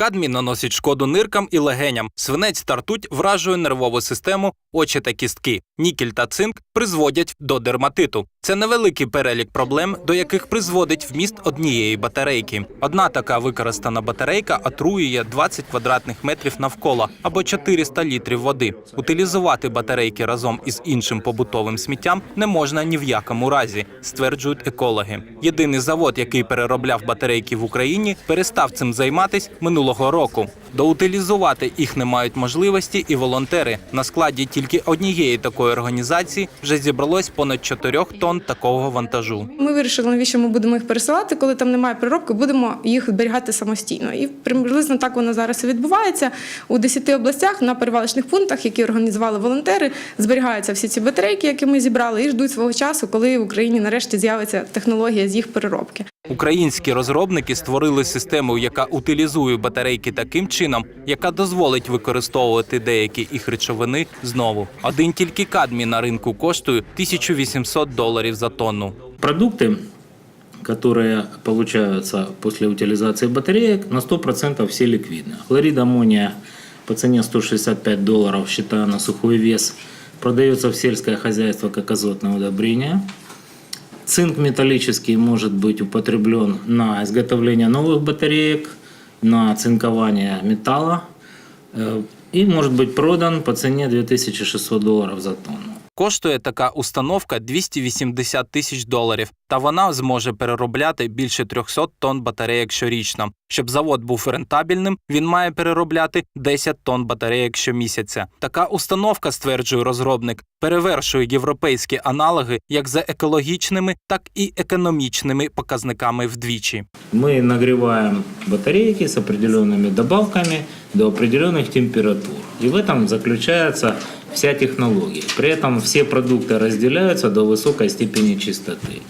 Кадмій наносить шкоду ниркам і легеням. Свинець та ртуть вражує нервову систему, очі та кістки. Нікель та цинк призводять до дерматиту. Це невеликий перелік проблем, до яких призводить вміст однієї батарейки. Одна така використана батарейка отруює 20 квадратних метрів навколо або 400 літрів води. Утилізувати батарейки разом із іншим побутовим сміттям не можна ні в якому разі, стверджують екологи. Єдиний завод, який переробляв батарейки в Україні, перестав цим займатись минулого року. Доутилізувати їх не мають можливості і волонтери. На складі тільки однієї такої організації вже зібралось понад 4 тонн такого вантажу. Ми вирішили, навіщо ми будемо їх пересилати, коли там немає переробки, будемо їх зберігати самостійно. І приблизно так воно зараз і відбувається. У 10 областях на перевалочних пунктах, які організували волонтери, зберігаються всі ці батарейки, які ми зібрали, і ждуть свого часу, коли в Україні нарешті з'явиться технологія з їх переробки. Українські розробники створили систему, яка утилізує батарейки таким чином, яка дозволить використовувати деякі їх речовини знову. Один тільки кадмій на ринку коштує 1800 доларів за тонну. Продукты, которые получаются после утилизации батареек, на 100% все ликвидны. Хлорид аммония по цене 165 долларов, считая на сухой вес, продается в сельское хозяйство как азотное удобрение. Цинк металлический может быть употреблен на изготовление новых батареек, на цинкование металла э, и может быть продан по цене 2600 долларов за тонну. Коштує така установка 280 тисяч доларів, та вона зможе переробляти більше 300 тонн батарейок щорічно. Щоб завод був рентабельним, він має переробляти 10 тонн батарейок щомісяця. Така установка, стверджує розробник, перевершує європейські аналоги як за екологічними, так і економічними показниками вдвічі. Мы нагреваем батарейки с определенными добавками до определенных температур. И в этом заключается вся технология. При этом все продукты разделяются до высокой степени чистоты.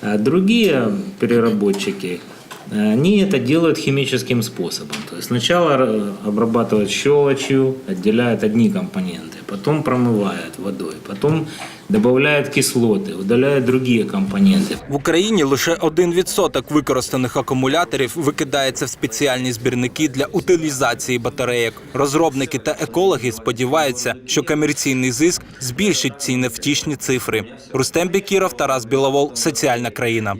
А Другие переработчики, э, они это делают химическим способом. То есть сначала э, обрабатывают щелочью, отделяют одни компоненты, потом промывают водой, потом добавляют кислоты, удаляют другие компоненты. В Україні лише 1% використаних акумуляторів викидається в спеціальні збірники для утилізації батарейок. Розробники та екологи сподіваються, що комерційний зиск збільшить ці невтішні цифри. Рустем Бекіров, Тарас Біловол, соціальна країна.